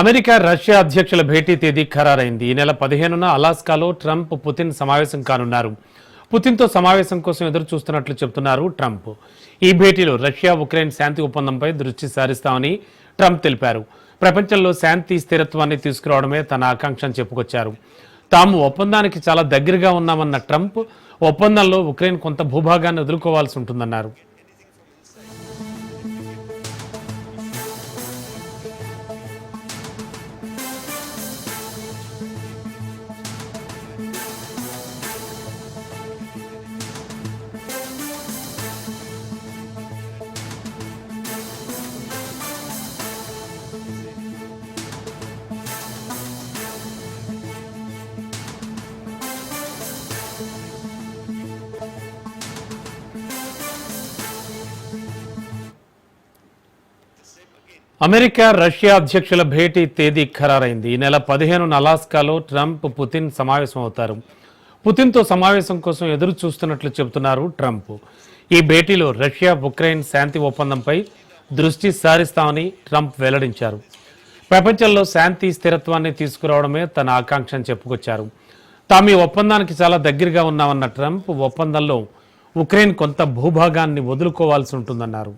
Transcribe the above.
America Russia అధ్యక్షుల భేటీ తేదీ ఖరారైంది. ఈ నెల పదిహేనున అలాస్కాలో ట్రంప్ పుతిన్ సమావేశం కానున్నారు. పుతిన్తో సమావేశం కోసం ఎదురు చూస్తున్నట్లు చెబుతున్నారు ట్రంప్. ఈ భేటీలో రష్యా ఉక్రెయిన్ శాంతి ఒప్పందంపై దృష్టి సారిస్తామని ట్రంప్ తెలిపారు. ప్రపంచంలో శాంతి స్థిరత్వాన్ని తీసుకురావడమే తన ఆకాంక్ష అని చెప్పుకొచ్చారు. తాము ఒప్పందానికి చాలా దగ్గరగా ఉన్నామన్న ట్రంప్ ఒప్పందంలో ఉక్రెయిన్ కొంత భూభాగాన్ని వదులుకోవాల్సి ఉంటుందన్నారు. అమెరికా రష్యా అధ్యక్షుల భేటీ తేదీ ఖరారైంది. ఈ నెల పదిహేనున అలాస్కాలో ట్రంప్ పుతిన్ సమావేశం అవుతారు పుతిన్తో సమావేశం కోసం ఎదురు చూస్తున్నట్లు చెబుతున్నారు ట్రంప్. ఈ భేటీలో రష్యా ఉక్రెయిన్ శాంతి ఒప్పందంపై దృష్టి సారిస్తామని ట్రంప్ వెల్లడించారు. ప్రపంచంలో శాంతి స్థిరత్వాన్ని తీసుకురావడమే తన ఆకాంక్ష అని చెప్పుకొచ్చారు. తాము ఈ ఒప్పందానికి చాలా దగ్గరగా ఉన్నామన్న ట్రంప్ ఒప్పందంలో ఉక్రెయిన్ కొంత భూభాగాన్ని వదులుకోవాల్సి ఉంటుందన్నారు.